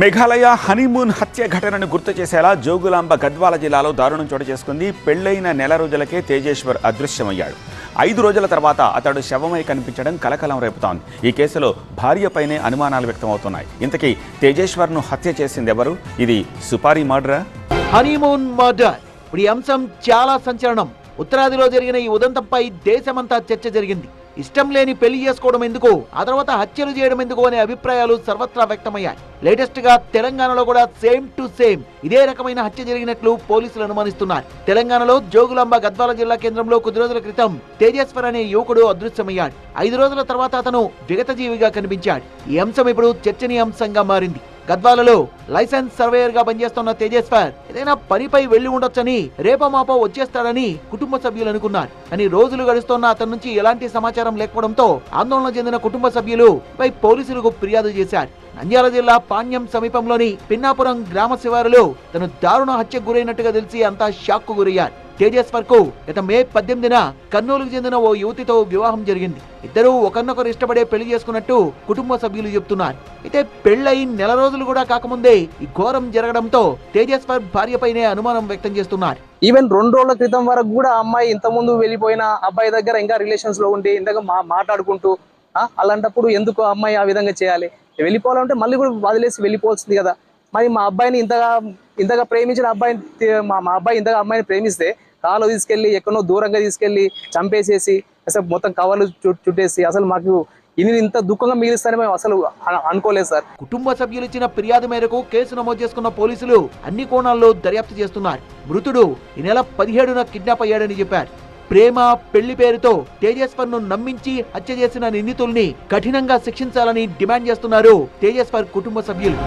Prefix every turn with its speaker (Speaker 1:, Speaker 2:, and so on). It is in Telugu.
Speaker 1: మేఘాలయ హనీమూన్ హత్య ఘటనను గుర్తు చేసేలా జోగులాంబ గద్వాల జిల్లాలో దారుణం చోటు చేసుకుంది. పెళ్ళైన నెల రోజులకే తేజేశ్వర్ అదృశ్యమయ్యాడు. ఐదు రోజుల తర్వాత అతడు శవమై కనిపించడం కలకలం రేపుతోంది. ఈ కేసులో భార్యపైనే అనుమానాలు వ్యక్తమవుతున్నాయి. ఇంతకీ తేజేశ్వర్ను హత్య చేసింది ఎవరు ఇది సుపారీ మర్డరా?
Speaker 2: Honeymoon murder. ఇప్పుడు ఈ అంశం చాలా సంచలనం. ఉత్తరాదిలో జరిగిన ఈ ఉదంతంపై దేశమంతా చర్చ జరిగింది. ఇష్టం లేని పెళ్ళి చేసుకోవడం ఎందుకు? ఆ తర్వాత హత్యలు చేయడం ఎందుకు అనే అభిప్రాయాలు సర్వత్రా వ్యక్తమయ్యాయి. లేటెస్ట్గా తెలంగాణలో కూడా సేమ్ టు సేమ్ ఇదే రకమైన హత్య జరిగినట్లు పోలీసులు అనుమానిస్తున్నారు. తెలంగాణలో జోగులాంబ గద్వాల జిల్లా కేంద్రంలో కొద్ది రోజుల క్రితం తేజేశ్వర్ అనే యువకుడు అదృశ్యమయ్యాడు. ఐదు రోజుల తర్వాత అతను విగతజీవిగా కనిపించాడు. ఈ అంశం ఇప్పుడు చర్చనీయాంశంగా మారింది. గద్వాలలో లైసెన్స్ సర్వేయర్గా పనిచేస్తున్న తేజేశ్వర్ ఏదైనా పనిపై వెళ్ళి ఉండొచ్చని రేపమాపో వచ్చేస్తాడని కుటుంబ సభ్యులు అనుకున్నారు. కానీ రోజులు గడుస్తున్న అతని నుంచి ఎలాంటి సమాచారం లేకపోవడంతో ఆందోళన చెందిన కుటుంబ సభ్యులు పై పోలీసులకు ఫిర్యాదు చేశారు. నంద్యాల జిల్లా పాణ్యం సమీపంలోని పిన్నాపురం గ్రామ శివారులో తను దారుణ హత్యకు గురైనట్టుగా తెలిసి అంతా షాక్ గురయ్యారు. తేజస్ వరకు గత మే పద్దెనిమిదిన కర్నూలుకు చెందిన ఓ యువతితో వివాహం జరిగింది. ఇద్దరూ ఒకరినొకరు ఇష్టపడే పెళ్ళి చేసుకున్నట్టు కుటుంబ సభ్యులు చెప్తున్నారు. అయితే పెళ్ళయి నెల రోజులు కూడా కాకముందే ఈ ఘోరం జరగడంతో తేజేశ్వర్ భార్యపైనే అనుమానం వ్యక్తం చేస్తున్నారు.
Speaker 3: ఈవెన్ రెండు రోజుల క్రితం వరకు కూడా అమ్మాయి ఇంత ముందు వెళ్ళిపోయిన అబ్బాయి దగ్గర ఇంకా రిలేషన్స్లో ఉండి ఇంతగా మా మాట్లాడుకుంటూ అలాంటప్పుడు ఎందుకు ఆ అమ్మాయి ఆ విధంగా చేయాలి? వెళ్ళిపోవాలంటే మళ్ళీ కూడా వదిలేసి వెళ్ళిపోవాల్సింది కదా. మరి మా అబ్బాయిని ఇంతగా ఇంతగా ప్రేమించిన అబ్బాయిని మా మా అబ్బాయి ఇంతగా అమ్మాయిని ప్రేమిస్తే కాలు తీసుకెళ్ళి ఎక్కడో దూరంగా తీసుకెళ్ళి చంపేసేసి అసలు మొత్తం కవర్లు చుట్టేసి అసలు మాకు ఇన్ని ఇంత దుఃఖంగా మిగిలిస్తారని మేము అసలు అనుకోలేదు సార్.
Speaker 2: కుటుంబ సభ్యులు ఇచ్చిన ఫిర్యాదు మేరకు కేసు నమోదు చేసుకున్న పోలీసులు అన్ని కోణాల్లో దర్యాప్తు చేస్తున్నారు. మృతుడు ఈ నెల పదిహేడున కిడ్నాప్ అయ్యాడని చెప్పారు. ప్రేమ పెళ్ళి పేరుతో తేజస్వర్ను నమ్మించి హత్య చేసిన నిందితుల్ని కఠినంగా శిక్షించాలని డిమాండ్ చేస్తున్నారు తేజస్వర్ కుటుంబ సభ్యులు.